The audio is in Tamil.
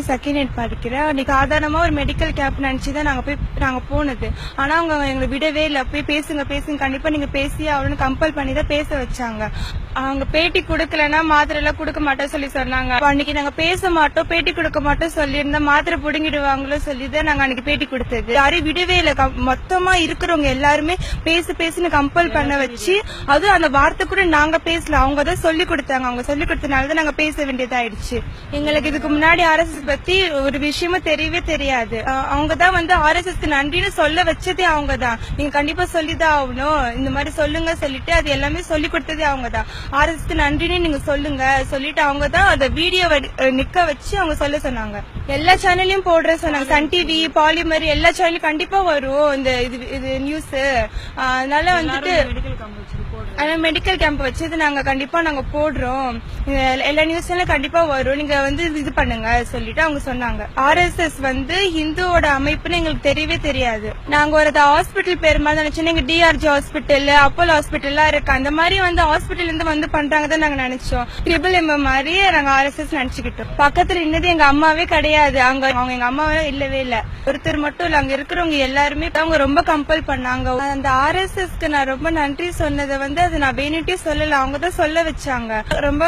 செகண்ட் இயர் படிக்கிறேன் அன்னைக்கு சாதாரணமா ஒரு மெடிக்கல் கேம்ப் நினைச்சுதான் நாங்க போய் நாங்க போனது. ஆனா அவங்க எங்களை விடவே இல்லை. போய் பேசுங்க பேசுங்க. கண்டிப்பா நீங்க பேசி அவனு கம்பல் பண்ணி தான் பேச வச்சாங்க. அவங்க பேட்டி கொடுக்கலன்னா மாத்திரை எல்லாம் கொடுக்க மாட்டோம் சொல்லி சொன்னாங்க. அன்னைக்கு நாங்க பேச மாட்டோம் பேட்டி கொடுக்க மாட்டோம் சொல்லியிருந்தா மாத்திரை புடுங்கிடுவாங்களோ சொல்லி தான் நாங்க அன்னைக்கு பேட்டி கொடுத்தது. யாரையும் விடவே இல்லை. கம்- மொத்தமா இருக்கிறவங்க எல்லாருமே பேசு பேசுன்னு கம்பல் பண்ண வச்சு அதுவும் அந்த வார்த்தை கூட நாங்க பேசல. அவங்க தான் சொல்லி கொடுத்தாங்க. அவங்க சொல்லி கொடுத்தனால தான் நாங்க பேச வேண்டியதாயிடுச்சு. எங்களுக்கு இதுக்கு முன்னாடி ஆர்எஸ்எஸ் பத்தி ஒரு விஷயமும் தெரியவே தெரியாது. அவங்க தான் வந்து ஆர்எஸ்எஸ்க்கு நன்றின்னு சொல்ல வச்சதே அவங்க தான். நீங்க கண்டிப்பா சொல்லிதான் ஆகணும். இந்த மாதிரி சொல்லுங்க சொல்லிட்டு அது எல்லாமே சொல்லி கொடுத்ததே அவங்க தான். ஆர்எஸ்க்கு நன்றின்னு நீங்க சொல்லுங்க. சொல்லிட்டு அவங்க தான் அந்த வீடியோ நிக்க வச்சு அவங்க சொல்ல சொன்னாங்க. எல்லா சேனல்லையும் போடுற சொன்னாங்க. சன் டிவி பாலிமர் எல்லா சேனலும் கண்டிப்பா வரும் இந்த இது இது நியூஸ் அதனால வந்துட்டு ஆனால் மெடிக்கல் கேம்ப் வச்சது நாங்க கண்டிப்பா நாங்க போடுறோம். எல்லா நியூஸ்ல கண்டிப்பா வரும். நீங்க வந்து இது பண்ணுங்க சொல்லிட்டு அவங்க சொன்னாங்க. ஆர்எஸ்எஸ் வந்து ஹிந்துவோட அமைப்புன்னு எங்களுக்கு தெரியவே தெரியாது. நாங்க ஒரு ஹாஸ்பிட்டல் பேர் மாதிரி நினைச்சோம். எங்க டிஆர்ஜி ஹாஸ்பிட்டல் அப்போலோ ஹாஸ்பிட்டல்லாம் இருக்கு. அந்த மாதிரி வந்து ஹாஸ்பிட்டல் இருந்து வந்து பண்றாங்க தான் நாங்க நினைச்சோம். ட்ரிபிள் எம் மாதிரி நாங்க ஆர்எஸ்எஸ் நினைச்சுக்கிட்டோம். பக்கத்துல இன்னது எங்க அம்மாவே கிடையாது. அங்க அவங்க எங்க அம்மாவே இல்லவே இல்ல. ஒருத்தர் மட்டும் இல்ல அங்க இருக்கிறவங்க எல்லாருமே அவங்க ரொம்ப கம்பல் பண்ணாங்க. அந்த ஆர்எஸ்எஸ்க்கு நான் ரொம்ப நன்றி சொன்னதை வந்து அது நான் வேணுட்டே சொல்லல. அவங்க தான் சொல்ல வச்சாங்க. ரொம்ப